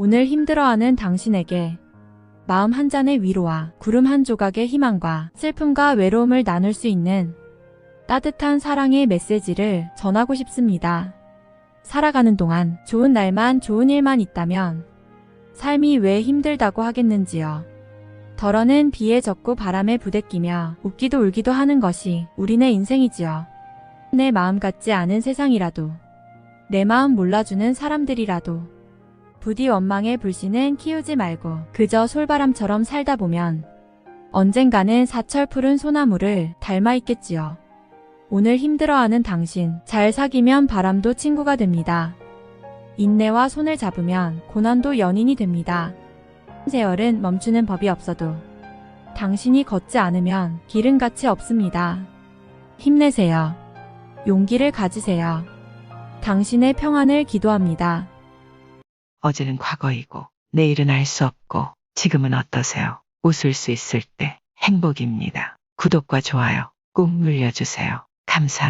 오늘 힘들어하는 당신에게 마음 한 잔의 위로와 구름 한 조각의 희망과 슬픔과 외로움을 나눌 수 있는 따뜻한 사랑의 메시지를 전하고 싶습니다. 살아가는 동안 좋은 날만 좋은 일만 있다면 삶이 왜 힘들다고 하겠는지요. 덜어는 비에 젖고 바람에 부대끼며 웃기도 울기도 하는 것이 우리네 인생이지요. 내 마음 같지 않은 세상이라도 내 마음 몰라주는 사람들이라도 부디 원망의 불씨는 키우지 말고 그저 솔바람처럼 살다 보면 언젠가는 사철 푸른 소나무를 닮아 있겠지요. 오늘 힘들어하는 당신 잘 사귀면 바람도 친구가 됩니다. 인내와 손을 잡으면 고난도 연인이 됩니다. 세월은 멈추는 법이 없어도 당신이 걷지 않으면 길은 같이 없습니다. 힘내세요. 용기를 가지세요. 당신의 평안을 기도합니다. 어제는 과거이고 내일은 알 수 없고 지금은 어떠세요? 웃을 수 있을 때 행복입니다. 구독과 좋아요 꾹 눌러주세요. 감사합니다.